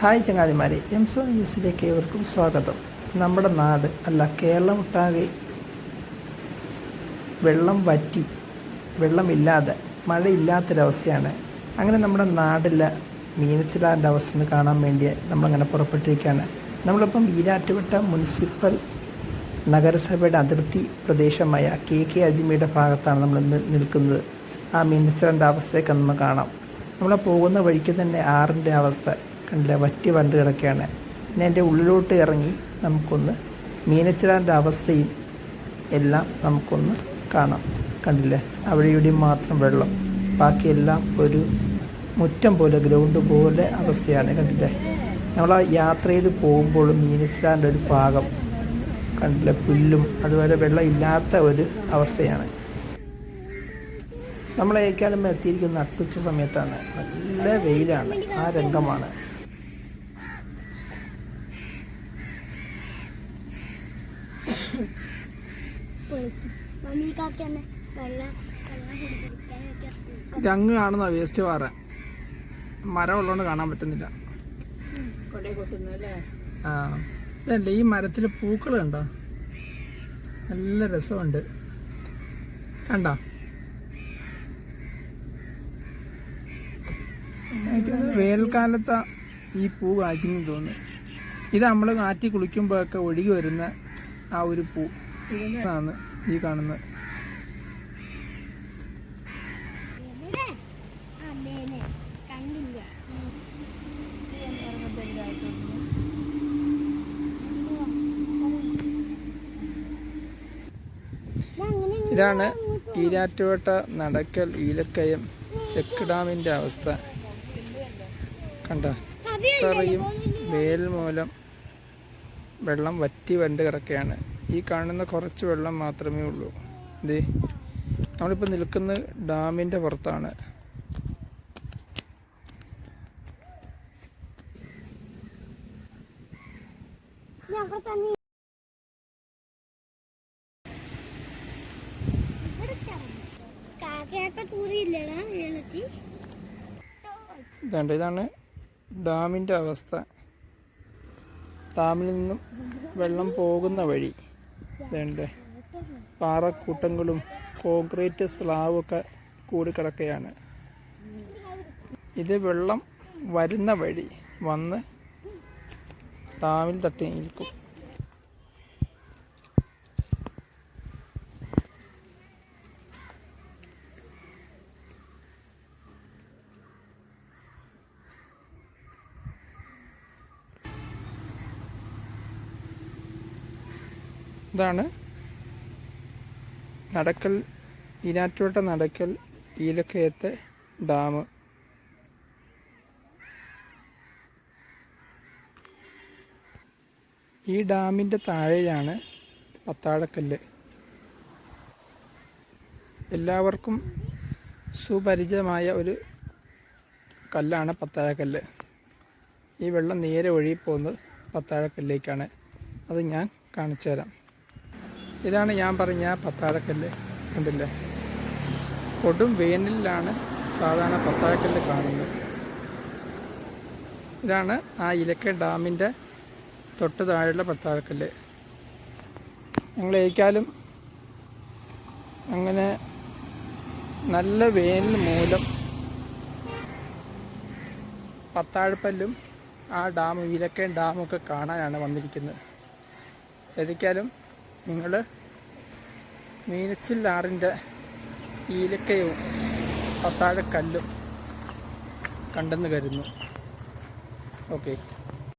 Hi ചങ്ങാതിമാരെ M so ന്യൂസിലേക്ക് ഏവർക്കും സ്വാഗതം. നമ്മുടെ നാട് അല്ല കേരളം ഒട്ടാകെ വെള്ളം വറ്റി വെള്ളമില്ലാതെ മഴയില്ലാത്തൊരവസ്ഥയാണ്. അങ്ങനെ നമ്മുടെ നാടിലെ മീനച്ചിലാറിന്റെ അവസ്ഥ ഒന്ന് കാണാൻ വേണ്ടി നമ്മളങ്ങനെ പുറപ്പെട്ടിരിക്കുകയാണ്. നമ്മളിപ്പം ഈരാറ്റുപെട്ട മുനിസിപ്പൽ നഗരസഭയുടെ അതിർത്തി പ്രദേശമായ കെ കെ അജ്മിയുടെ ഭാഗത്താണ് നമ്മൾ നിൽക്കുന്നത്. ആ മീനച്ചിലാറിന്റെ അവസ്ഥയൊക്കെ നമ്മൾ കാണാം. നമ്മൾ പോകുന്ന വഴിക്ക് തന്നെ ആറിന്റെ അവസ്ഥ. കണ്ടില്ല വറ്റി വണ്ട് കിടക്കുകയാണ്. പിന്നെ എന്റെ ഉള്ളിലോട്ട് ഇറങ്ങി നമുക്കൊന്ന് മീനച്ചിലാന്റെ അവസ്ഥയും എല്ലാം നമുക്കൊന്ന് കാണാം. കണ്ടില്ലേ? അവിടെ ഇവിടെ മാത്രം വെള്ളം. ബാക്കിയെല്ലാം ഒരു മുറ്റം പോലെ ഗ്രൗണ്ട് പോലെ അവസ്ഥയാണ്. കണ്ടില്ലേ? നമ്മൾ ആ യാത്ര ചെയ്ത് പോകുമ്പോൾ മീനച്ചിലാന്റെ ഒരു ഭാഗം കണ്ടില്ലേ? പുല്ലും അതുപോലെ വെള്ളം ഇല്ലാത്ത ഒരു അവസ്ഥയാണ്. നമ്മൾ ഏക്കാലം എത്തിയിരിക്കുന്ന നട്ടുച്ച സമയത്താണ്. നല്ല വെയിലാണ്. ആ രംഗമാണ് മമ്മിക്കാക്ക് തന്നെ വെള്ളം വെള്ളം കുടിക്കാനൊക്കെ ഇത് അങ്ങ് കാണുന്ന വേസ്റ്റ് പാറ. മരം ഉള്ളതുകൊണ്ട് കാണാൻ പറ്റുന്നില്ല. ആ. ഇതല്ലേ ഈ മരത്തിൽ പൂക്കൾ കണ്ടോ? നല്ല രസമുണ്ട്. കണ്ടോ? വേനൽക്കാലത്താ ഈ പൂ കായ്ക്കുന്നു തോന്നുന്നു. ഇത് നമ്മൾ കാറ്റി കുളിക്കുമ്പോഴൊക്കെ ഒഴുകി വരുന്ന ആ ഒരു പൂ. ഇതാണ് ഈ കാണുന്നത് ഇതാണ് കീരാറ്റുവട്ട നടക്കൽ ഈലക്കയം ചെക്ക് ഡാമിന്റെ അവസ്ഥ. കണ്ടോ? അത്രയും വേൽ മൂലം വെള്ളം വറ്റി വണ്ട് കിടക്കുകയാണ് ഈ കാണുന്ന കുറച്ച് വെള്ളം മാത്രമേ ഉള്ളൂ. ഇതേ നമ്മളിപ്പോൾ നിൽക്കുന്ന ഡാമിന്റെ പുറത്താണ്. ഇതാണ് ഡാമിന്റെ അവസ്ഥ. ഡാമിൽ നിന്നും വെള്ളം പോകുന്ന വഴി. ഇതുണ്ട്? പാറക്കൂട്ടങ്ങളും കോൺക്രീറ്റ് സ്ലാബൊക്കെ കൂടിക്കിടക്കുകയാണ് ഇത് വെള്ളം വരുന്ന വഴി വന്ന് ഡാമിൽ തട്ടി നിൽക്കും. ഇതാണ്. നടക്കൽ ഈനാറ്റുവട്ട നടക്കൽ ഈലക്കയത്തെ ഡാം. ഈ ഡാമിന്റെ താഴെയാണ് പത്താഴക്കല്ല്. എല്ലാവർക്കും സുപരിചിതമായ ഒരു കല്ലാണ് പത്താഴക്കല്ല്. ഈ വെള്ളം നേരെ ഒഴുകി പോകുന്നത് പത്താഴക്കല്ലേക്കാണ്. അത് ഞാൻ കാണിച്ചു തരാം ഇതാണ് ഞാൻ പറഞ്ഞ പത്താഴക്കല്ല് കണ്ടില്ലേ? കൊടും വേനലിലാണ് സാധാരണ പത്താഴക്കല്ല് കാണുന്നത്. ഇതാണ് ആ ഇലക്ക ഡാമിന്റെ തൊട്ട് താഴെയുള്ള പത്താഴക്കല്ല് ഞങ്ങൾ ഏക്കാലും അങ്ങനെ നല്ല വേനൽ മൂലം പത്താഴപ്പല്ലും ആ ഡാം ഇലക്കയും ഡാമൊക്കെ കാണാനാണ് വന്നിരിക്കുന്നത്. ഏതൊക്കെയാലും നിങ്ങൾ മീനച്ചില്ലാറിന്റെ ഈലക്കയും പത്താഴക്കല്ലും കണ്ടെന്ന് കരുതുന്നു. ഓക്കെ.